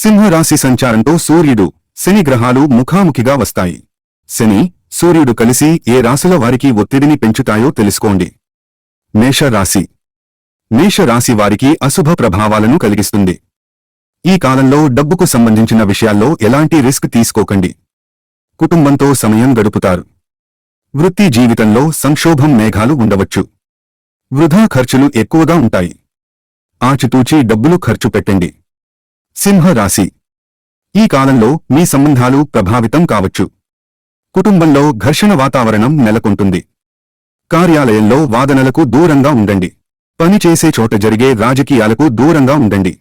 సింహరాశి సంచారంతో సూర్యుడు శని గ్రహాలు ముఖాముఖిగా వస్తాయి. శని సూర్యుడు కలిసి ఏ రాశుల వారికి ఒత్తిడిని పెంచుతాయో తెలుసుకోండి. మేషరాశి. మేషరాశి వారికి అశుభ ప్రభావాలను కలిగిస్తుంది. ఈ కాలంలో డబ్బుకు సంబంధించిన విషయాల్లో ఎలాంటి రిస్క్ తీసుకోకండి. కుటుంబంతో సమయం గడుపుతారు. వృత్తి జీవితంలో సంక్షోభం మేఘాలు ఉండవచ్చు. వృధా ఖర్చులు ఎక్కువగా ఉంటాయి. ఆచితూచి డబ్బులు ఖర్చు పెట్టండి. సింహరాశి. ఈ కాలంలో మీ సంబంధాలు ప్రభావితం కావచ్చు. కుటుంబంలో ఘర్షణ వాతావరణం నెలకొంటుంది. కార్యాలయంలో వాదనలకు దూరంగా ఉండండి. పనిచేసే చోట జరిగే రాజకీయాలకు దూరంగా ఉండండి.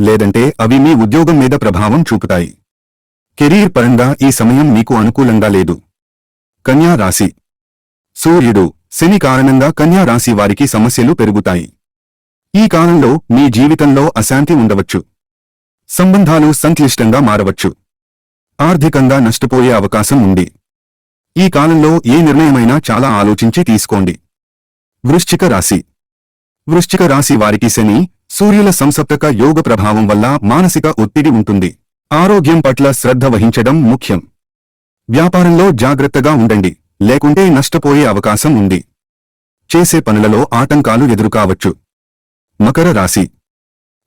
లేదంటే అవి మీ ఉద్యోగం మీద ప్రభావం చూపుతాయి. కెరీర్ పరంగా ఈ సమయం మీకు అనుకూలంగా లేదు. కన్యా రాశి. సూర్యుడు శని కారణంగా కన్యా రాశి వారికి సమస్యలు పెరుగుతాయి. ఈ కాలంలో మీ జీవితంలో అశాంతి ఉండవచ్చు. సంబంధాలు సంక్లిష్టంగా మారవచ్చు. ఆర్థికంగా నష్టపోయే అవకాశం ఉంది. ఈ కాలంలో ఏ నిర్ణయమైనా చాలా ఆలోచించి తీసుకోండి. వృశ్చిక రాశి. వృశ్చిక రాశి వారికి శని సూర్యుల సంసప్తక యోగ ప్రభావం వల్ల మానసిక ఒత్తిడి ఉంటుంది. ఆరోగ్యం పట్ల శ్రద్ధ వహించడం ముఖ్యం. వ్యాపారంలో జాగ్రత్తగా ఉండండి. లేకుంటే నష్టపోయే అవకాశం ఉంది. చేసే పనులలో ఆటంకాలు ఎదురుకావచ్చు. మకర రాశి.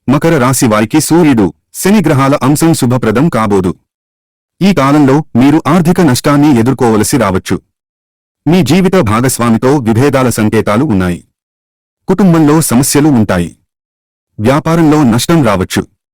మకర రాశి వారికి సూర్యుడు శని గ్రహాల అంశం శుభప్రదం కాబోదు. ఈ కాలంలో మీరు ఆర్థిక నష్టాన్ని ఎదుర్కోవలసి రావచ్చు. మీ జీవిత భాగస్వామితో విభేదాల సంకేతాలు ఉన్నాయి. కుటుంబంలో సమస్యలు ఉంటాయి. వ్యాపారంలో నష్టం రావచ్చు.